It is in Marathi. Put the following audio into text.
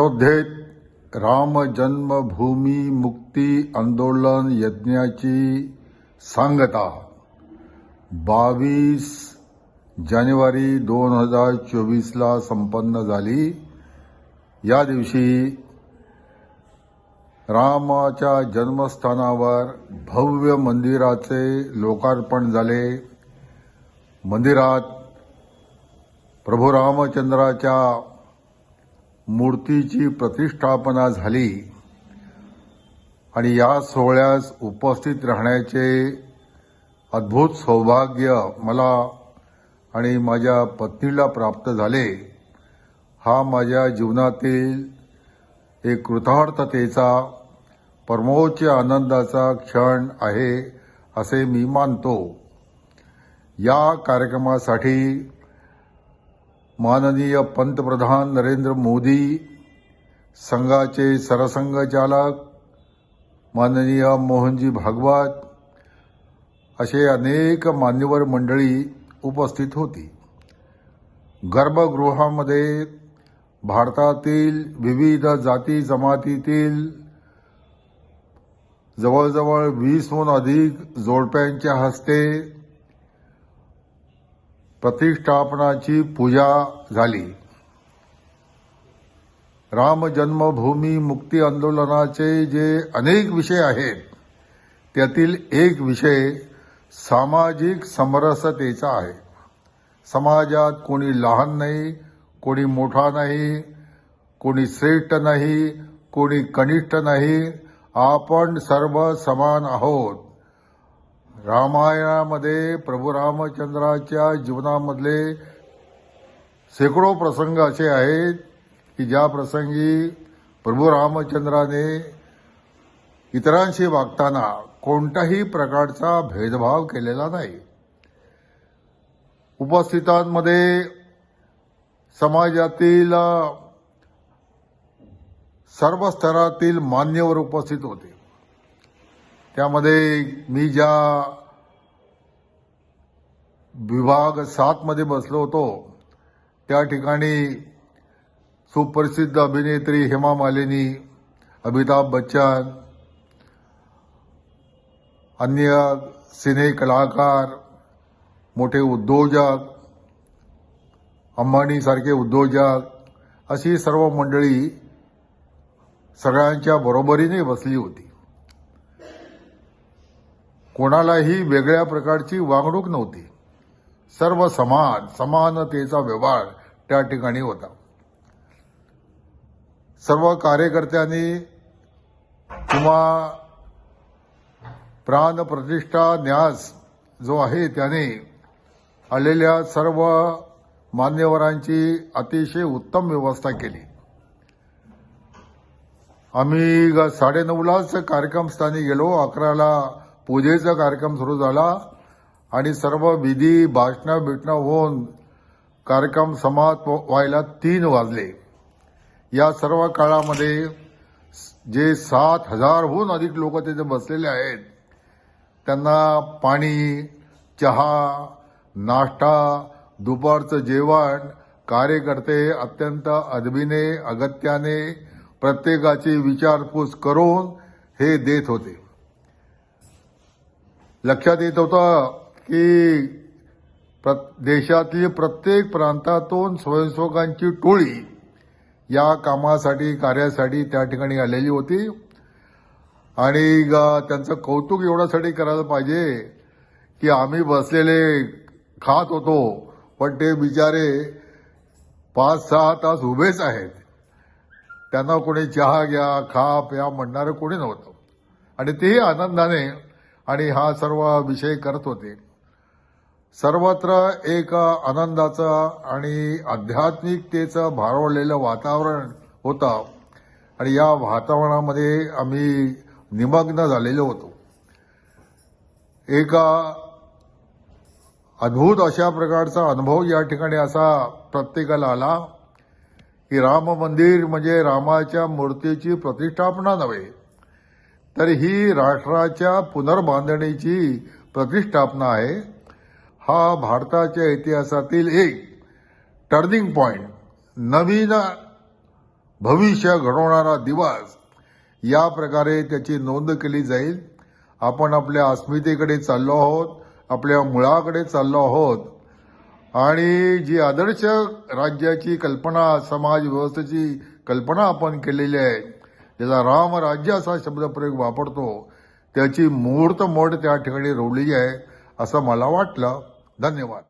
अयोध्येत राम जन्मभूमी मुक्ती आंदोलन यज्ञाची सांगता. बावीस जानेवारी दोन हजार चोवीसला संपन्न झाली. या दिवशी रामाच्या जन्मस्थानावर भव्य मंदिराचे लोकार्पण झाले. मंदिरात प्रभू रामचंद्राच्या मूर्तीची प्रतिष्ठापना झाली आणि या सोहळ्यास उपस्थित राहण्याचे अद्भुत सौभाग्य मला आणि माझ्या पत्नीला प्राप्त झाले. हा माझ्या जीवनातील एक कृतार्थतेचा परमोच्च आनंदाचा क्षण आहे असे मी मानतो. या कार्यक्रमासाठी माननीय पंतप्रधान नरेंद्र मोदी संघाचे सरसंघचालक माननीय मोहनजी भागवत असे अनेक मान्यवर मंडळी उपस्थित होती. गर्भगृहामध्ये भारतातील विविध जाती जमातीतील जवळजवळ वीसहून अधिक जोडप्यांच्या हस्ते प्रतिष्ठापनाची पूजा झाली. राम जन्मभूमी मुक्ती आंदोलनाचे जे अनेक विषय आहेत त्यातील एक विषय सामाजिक समरसतेचा आहे. समाजात कोणी लहान नाही कोणी मोठा नाही कोणी श्रेष्ठ नाही कोणी कनिष्ठ नाही आपण सर्व समान आहोत. रामायणामध्ये प्रभू रामचंद्राच्या जीवनामधले शेकडो प्रसंग असे आहेत की ज्या प्रसंगी प्रभू रामचंद्राने इतरांशी वागताना कोणत्याही प्रकारचा भेदभाव केलेला नाही. उपस्थितांमध्ये समाजातील सर्व स्तरातील मान्यवर उपस्थित होते. त्यामध्ये मी ज्या विभाग सातमध्ये बसलो होतो त्या ठिकाणी सुप्रसिद्ध अभिनेत्री हेमा मालिनी अमिताभ बच्चन अन्य सिने कलाकार मोठे उद्योजक अंबानीसारखे उद्योजक अशी सर्व मंडळी सगळ्यांच्या बरोबरीने बसली होती. कोणालाही वेगळ्या प्रकारची वागणूक नव्हती. सर्व समान समानतेचा व्यवहार त्या ठिकाणी होता. सर्व कार्यकर्त्यांनी किंवा प्राणप्रतिष्ठा न्यास जो आहे त्याने आलेल्या सर्व मान्यवरांची अतिशय उत्तम व्यवस्था केली. आम्ही साडेनऊलाच कार्यक्रमस्थानी गेलो अकराला पूजेचा कार्यक्रम सुरू झाला आणि सर्व विधी भाषणं बिटणं होऊन कार्यक्रम समाप्त व्हायला तीन वाजले. या सर्व काळामध्ये जे सात हजारहून अधिक लोक तिथे बसलेले आहेत त्यांना पाणी चहा नाश्ता दुपारचं जेवण कार्यकर्ते अत्यंत अदबीने अगत्याने प्रत्येकाची विचारपूस करून हे देत होते. लक्षात येत होतं की प्र देशातील प्रत्येक प्रांतातून स्वयंसेवकांची टोळी या कामासाठी कार्यासाठी त्या ठिकाणी आलेली होती. आणि ग- त्यांचं कौतुक एवढ्यासाठी करायला पाहिजे की आम्ही बसलेले खात होतो पण ते बिचारे पाच सहा तास उभेच आहेत. त्यांना कोणी चहा घ्या खा प्या म्हणणारं कोणी नव्हतं. आणि तेही आनंदाने आणि हा सर्व विषय करत होते. सर्वत्र एक आनंदाचं आणि आध्यात्मिकतेचं भारावलेलं वातावरण होतं. आणि या वातावरणामध्ये आम्ही निमग्न झालेलो होतो. एका अद्भुत अशा प्रकारचा अनुभव या ठिकाणी असा प्रत्येकाला आला की राम मंदिर म्हणजे रामाच्या मूर्तीची प्रतिष्ठापना नव्हे. तर ही राष्ट्राच्या पुनर्बांधणीची प्रतिष्ठापना आहे. हा भारताच्या इतिहासातील एक टर्निंग पॉइंट नवीन भविष्य घडवणारा दिवस. या प्रकारे त्याची नोंद केली जाईल. आपण आपल्या अस्मितेकडे चाललो आहोत आपल्या मुळाकडे चाललो आहोत. आणि जी आदर्श राज्याची कल्पना समाज व्यवस्थेची कल्पना आपण केलेली आहे ज्याचा रामराज्य असा शब्दप्रयोग वापरतो त्याची मुहूर्त मोड त्या ठिकाणी रोवलेली आहे असं मला वाटलं. धन्यवाद.